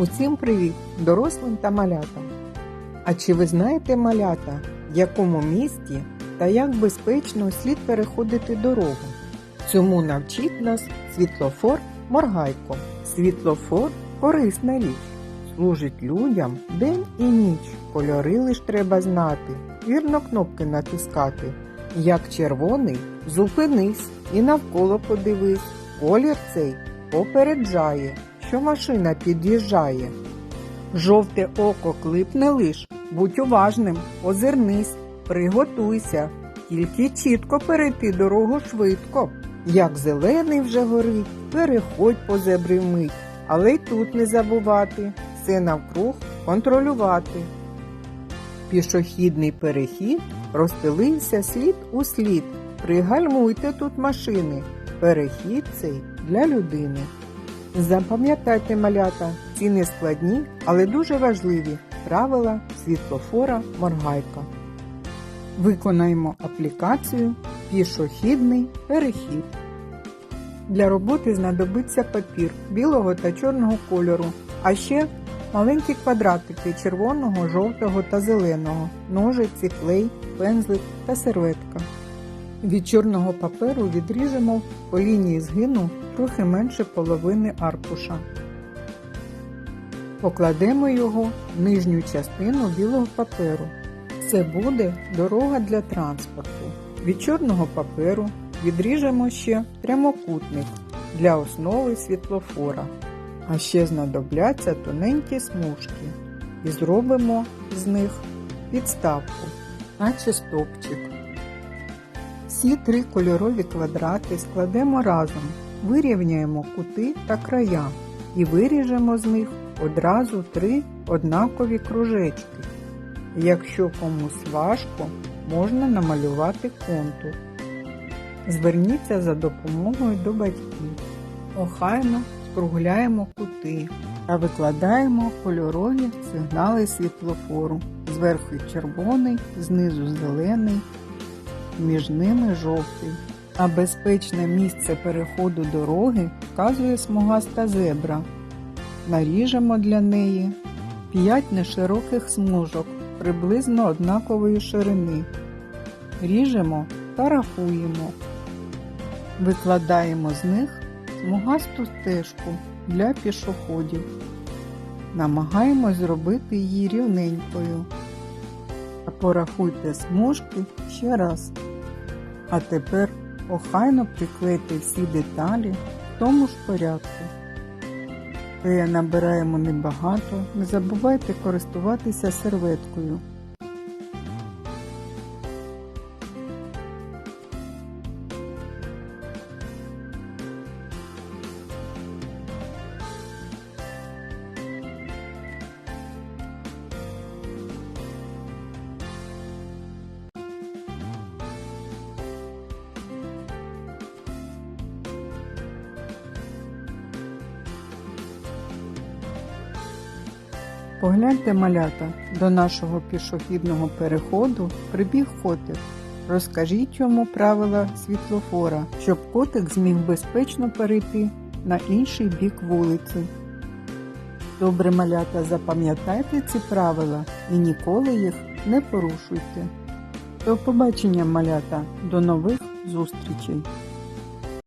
Усім привіт, дорослим та малятам. А чи ви знаєте малята, в якому місті та як безпечно слід переходити дорогу? Цьому навчить нас світлофор Моргайко. Світлофор корисна річ. Служить людям день і ніч. Кольори лиш треба знати, вірно кнопки натискати. Як червоний, зупинись і навколо подивись. Колір цей попереджає, що машина під'їжджає. Жовте око клипне лиш, будь уважним, озирнись, приготуйся, тільки чітко перейти дорогу швидко. Як зелений вже горить, переходь по зебрі мить, але й тут не забувати, все навкруг контролювати. Пішохідний перехід розстелився слід у слід. Пригальмуйте тут машини. Перехід цей для людини. Запам'ятайте, малята, ці не складні, але дуже важливі правила світлофора Моргайка. Виконаємо аплікацію Пішохідний перехід. Для роботи знадобиться папір білого та чорного кольору, а ще маленькі квадратики червоного, жовтого та зеленого, ножиці, клей, пензлик та серветка. Від чорного паперу відріжемо по лінії згину трохи менше половини аркуша. Покладемо його в нижню частину білого паперу. Це буде дорога для транспорту. Від чорного паперу відріжемо ще прямокутник для основи світлофора. А ще знадобляться тоненькі смужки і зробимо з них підставку, наче стопчик. Всі три кольорові квадрати складемо разом, вирівняємо кути та края і виріжемо з них одразу три однакові кружечки. Якщо комусь важко, можна намалювати контур. Зверніться за допомогою до батьків. Охайно скругляємо кути та викладаємо кольорові сигнали світлофору. Зверху червоний, знизу зелений, між ними жовтий. А безпечне місце переходу дороги вказує смугаста зебра. Наріжемо для неї 5 нешироких смужок приблизно однакової ширини. Ріжемо та рахуємо. Викладаємо з них смугасту стежку для пішоходів. Намагаємось зробити її рівненькою. А порахуйте смужки ще раз. А тепер охайно приклейте всі деталі в тому ж порядку. Клея набираємо небагато, не забувайте користуватися серветкою. Погляньте, малята, до нашого пішохідного переходу прибіг котик. Розкажіть йому правила світлофора, щоб котик зміг безпечно перейти на інший бік вулиці. Добре, малята, запам'ятайте ці правила і ніколи їх не порушуйте. До побачення, малята, до нових зустрічей!